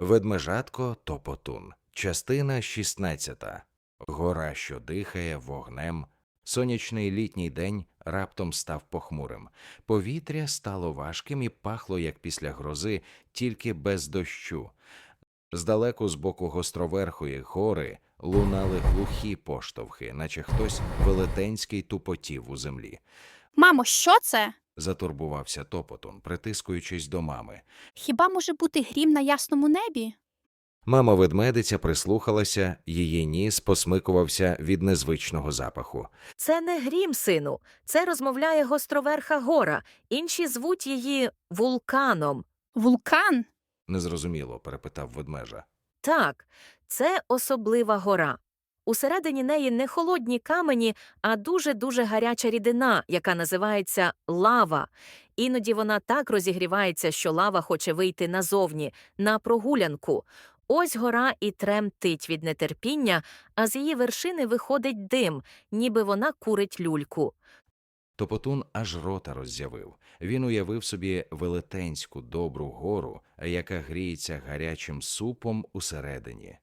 Ведмежатко Топотун. Частина 16. Гора, що дихає вогнем. Сонячний літній день раптом став похмурим. Повітря стало важким і пахло, як після грози, тільки без дощу. Здалеку з боку гостроверхої гори лунали глухі поштовхи, наче хтось велетенський тупотів у землі. Мамо, що це? Затурбувався Топотун, притискуючись до мами. Хіба може бути грім на ясному небі? Мама ведмедиця прислухалася, її ніс посмикувався від незвичного запаху. Це не грім, сину, це розмовляє гостроверха гора. Інші звуть її вулканом. Вулкан? Незрозуміло, перепитав ведмежа. Так, це особлива гора. Усередині неї не холодні камені, а дуже-дуже гаряча рідина, яка називається лава. Іноді вона так розігрівається, що лава хоче вийти назовні, на прогулянку. Ось гора і тремтить від нетерпіння, а з її вершини виходить дим, ніби вона курить люльку. Топотун аж рота роззявив. Він уявив собі велетенську добру гору, яка гріється гарячим супом усередині.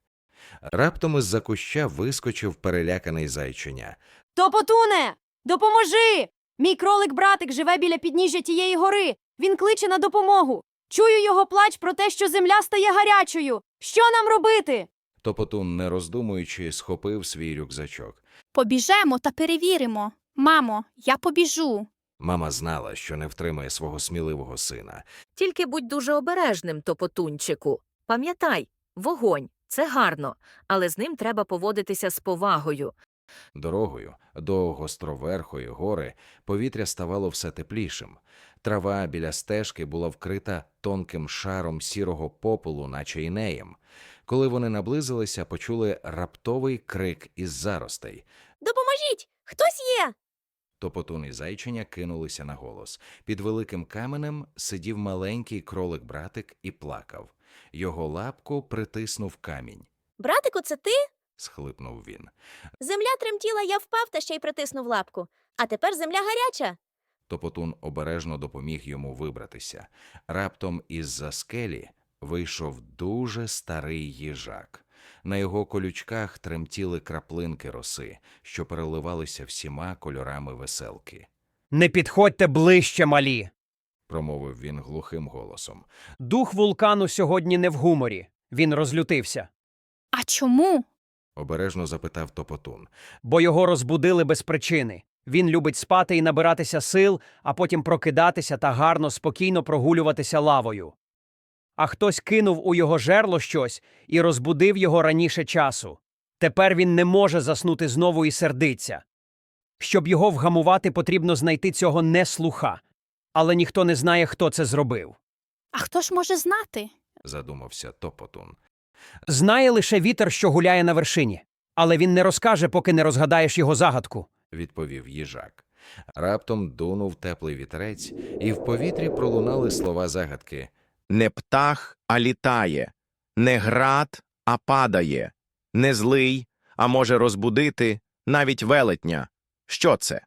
Раптом із-за куща вискочив переляканий зайчиня. Топотуне! Допоможи! Мій кролик-братик живе біля підніжжя тієї гори. Він кличе на допомогу. Чую його плач про те, що земля стає гарячою. Що нам робити? Топотун, не роздумуючи, схопив свій рюкзачок. Побіжемо та перевіримо. Мамо, я побіжу. Мама знала, що не втримає свого сміливого сина. Тільки будь дуже обережним, топотунчику. Пам'ятай, вогонь це гарно, але з ним треба поводитися з повагою. Дорогою до гостроверхої гори повітря ставало все теплішим. Трава біля стежки була вкрита тонким шаром сірого попелу, наче інеєм. Коли вони наблизилися, почули раптовий крик із заростей. Допоможіть! Хтось є! Топотун і зайчиня кинулися на голос. Під великим каменем сидів маленький кролик-братик і плакав. Його лапку притиснув камінь. Братику, це ти? схлипнув він. Земля тремтіла, я впав та ще й притиснув лапку. А тепер земля гаряча. Топотун обережно допоміг йому вибратися. Раптом із-за скелі вийшов дуже старий їжак. На його колючках тремтіли краплинки роси, що переливалися всіма кольорами веселки. Не підходьте ближче, малі. Промовив він глухим голосом. Дух вулкану сьогодні не в гуморі. Він розлютився, А чому? Обережно запитав Топотун. бо його розбудили без причини. Він любить спати і набиратися сил, а потім прокидатися та гарно, спокійно прогулюватися лавою. А хтось кинув у його жерло щось і розбудив його раніше часу. Тепер він не може заснути знову і сердиться. Щоб його вгамувати, потрібно знайти цього неслуха. Але ніхто не знає, хто це зробив. А хто ж може знати? Задумався Топотун. Знає лише вітер, що гуляє на вершині, але він не розкаже, поки не розгадаєш його загадку. відповів їжак. Раптом дунув теплий вітерець, і в повітрі пролунали слова загадки. Не птах, а літає, не град, а падає, не злий, а може розбудити навіть велетня. Що це?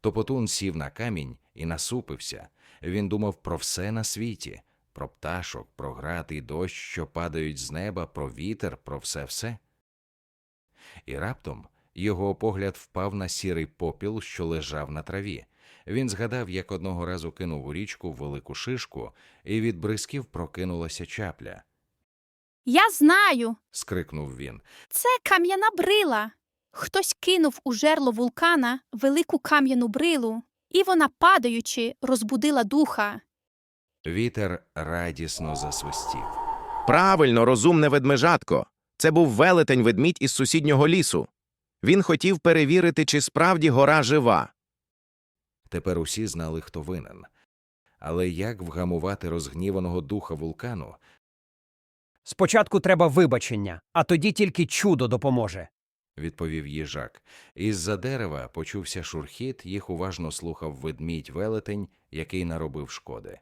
Топотун сів на камінь і насупився. Він думав про все на світі: про пташок, про град і дощ, що падають з неба, про вітер, про все-все. І раптом його погляд впав на сірий попіл, що лежав на траві. Він згадав, як одного разу кинув у річку велику шишку, і від бризків прокинулася чапля. Я знаю. Скрикнув він. Це кам'яна брила. Хтось кинув у жерло вулкана велику кам'яну брилу, і вона, падаючи, розбудила духа. Вітер радісно засвистів. Правильно, розумне ведмежатко. Це був велетень ведмідь із сусіднього лісу. Він хотів перевірити, чи справді гора жива. Тепер усі знали, хто винен. Але як вгамувати розгніваного духа вулкану, Спочатку треба вибачення, а тоді тільки чудо допоможе. Відповів їжак. Із-за дерева почувся шурхіт, їх уважно слухав ведмідь велетень, який наробив шкоди.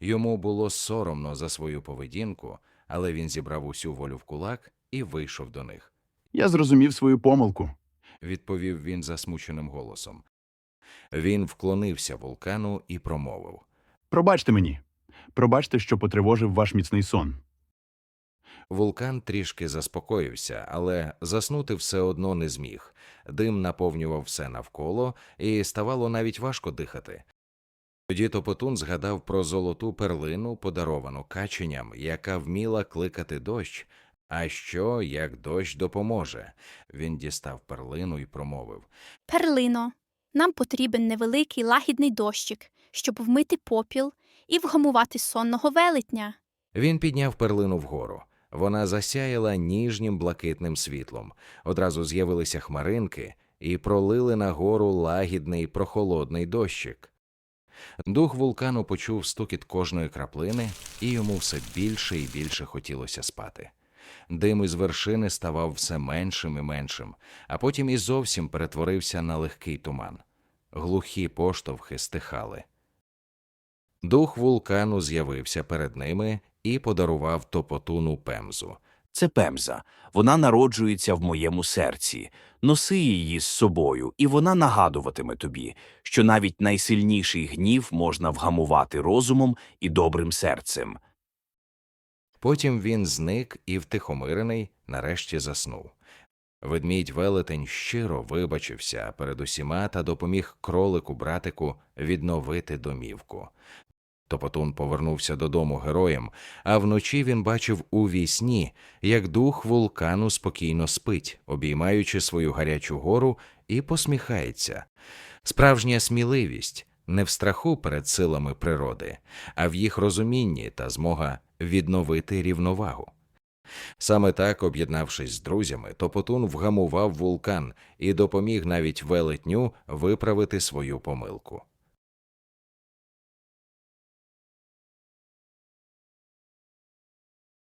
Йому було соромно за свою поведінку, але він зібрав усю волю в кулак і вийшов до них. Я зрозумів свою помилку. Відповів він засмученим голосом. Він вклонився вулкану і промовив. Пробачте мені. Пробачте, що потривожив ваш міцний сон. Вулкан трішки заспокоївся, але заснути все одно не зміг. Дим наповнював все навколо, і ставало навіть важко дихати. Тоді Топотун згадав про золоту перлину, подаровану каченням, яка вміла кликати дощ. А що, як дощ допоможе? Він дістав перлину і промовив. Перлино, нам потрібен невеликий лагідний дощик, щоб вмити попіл і вгамувати сонного велетня. Він підняв перлину вгору. Вона засяяла ніжнім блакитним світлом. Одразу з'явилися хмаринки і пролили нагору лагідний прохолодний дощик. Дух вулкану почув стукіт кожної краплини, і йому все більше і більше хотілося спати. Дим із вершини ставав все меншим і меншим, а потім і зовсім перетворився на легкий туман. Глухі поштовхи стихали. Дух вулкану з'явився перед ними і подарував топотуну пемзу. Це пемза. Вона народжується в моєму серці. Носи її з собою, і вона нагадуватиме тобі, що навіть найсильніший гнів можна вгамувати розумом і добрим серцем. Потім він зник і втихомирений нарешті заснув. Ведмідь велетень щиро вибачився перед усіма та допоміг кролику братику відновити домівку. Топотун повернувся додому героєм, а вночі він бачив у вісні, як дух вулкану спокійно спить, обіймаючи свою гарячу гору і посміхається. Справжня сміливість не в страху перед силами природи, а в їх розумінні та змога відновити рівновагу. Саме так, об'єднавшись з друзями, Топотун вгамував вулкан і допоміг навіть велетню виправити свою помилку.